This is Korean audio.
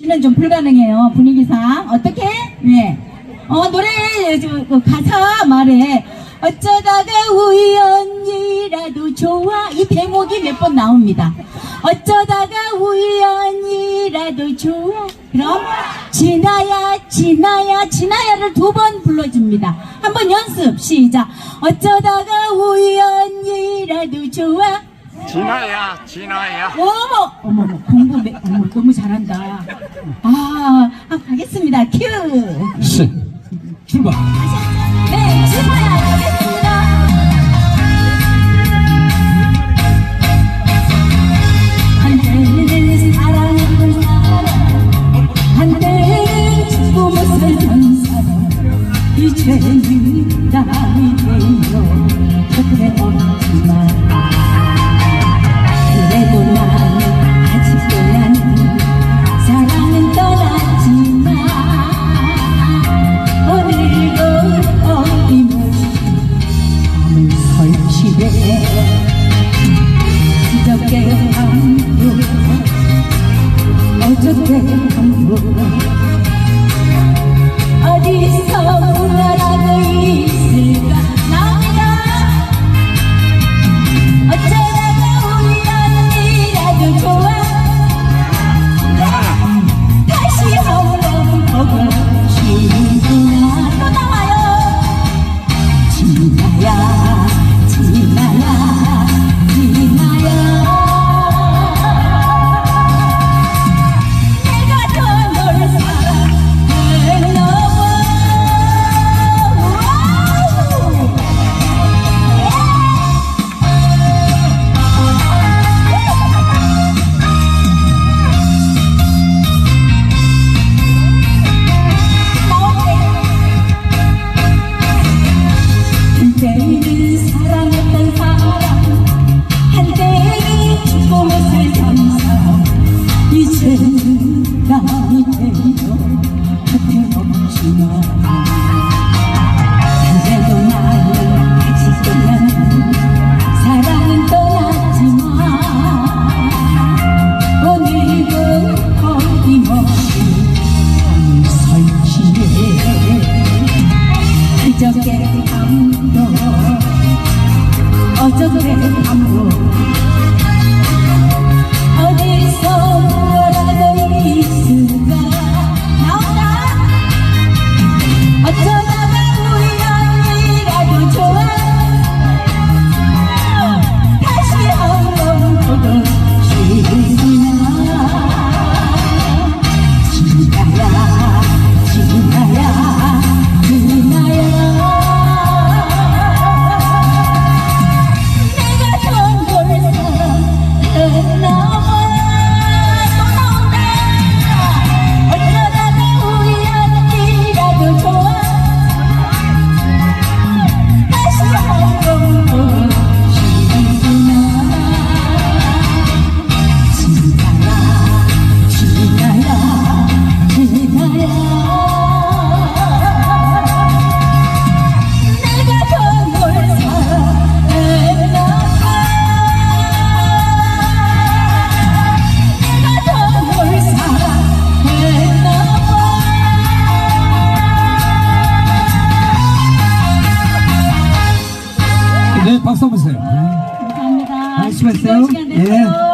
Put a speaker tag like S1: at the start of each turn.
S1: 씨는 좀 불가능해요 분위기상 어떻게? 네. 어 노래 가사 말에 어쩌다가 우연이라도 좋아 이 대목이 몇 번 나옵니다. 어쩌다가 우연이라도 좋아 그럼 지나야 지나야 지나야를 두 번 불러줍니다. 한번 연습 시작. 어쩌다가 우연이라도 좋아
S2: 진아야 진아야
S1: 어머, 어머, 어머, 공부 매, 어머, 너무 잘한다. 아, 아, 가겠습니다. 큐.
S3: 셋, 출발.
S1: 네, 출발 가겠습니다. 한때는 사랑했던 사람, 한때는 죽음을 살던 사람, 이제는 남 설치해 그저께 밤도 어저께 밤도 어디서 우나라고 있을까 চোখে 네, 박수 한번 주세요. 감사합니다. 아, 수고하셨어요. 예.